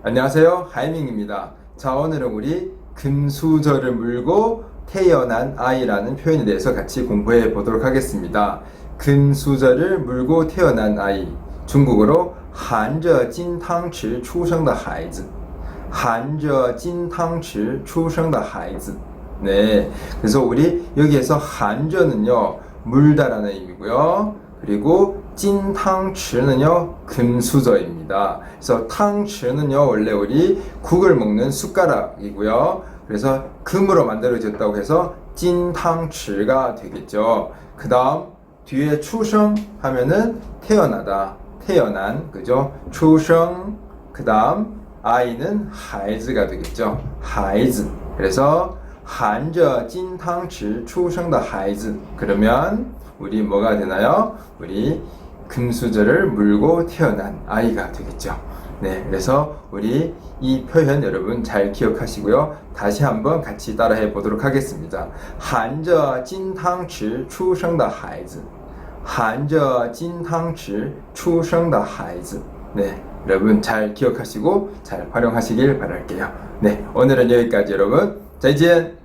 안녕하세요. 하이밍입니다. 자, 오늘은 우리 금수저를 물고 태어난 아이라는 표현에 대해서 같이 공부해 보도록 하겠습니다. 금수저를 물고 태어난 아이. 중국어로 含着金汤匙出生的孩子.含着金汤匙出生的孩子. 네. 그래서 우리 여기에서 한저는요, 물다라는 의미고요. 그리고 찐탕치는요, 금수저입니다. 그래서 탕치는요, 원래 우리 국을 먹는 숟가락이고요. 그래서 금으로 만들어졌다고 해서 찐탕치가 되겠죠. 그 다음, 뒤에 추성 하면은 태어나다, 태어난, 그죠? 추성, 그 다음, 아이는 하이즈가 되겠죠. 하이즈. 그래서 含着金汤匙出生的孩子 그러면 우리 뭐가 되나요? 우리 금수저를 물고 태어난 아이가 되겠죠. 네, 그래서 우리 이 표현 여러분 잘 기억하시고요. 다시 한번 같이 따라해 보도록 하겠습니다. 含着金汤匙出生的孩子含着金汤匙出生的孩子 네, 여러분 잘 기억하시고 잘 활용하시길 바랄게요. 네, 오늘은 여기까지 여러분. 再见。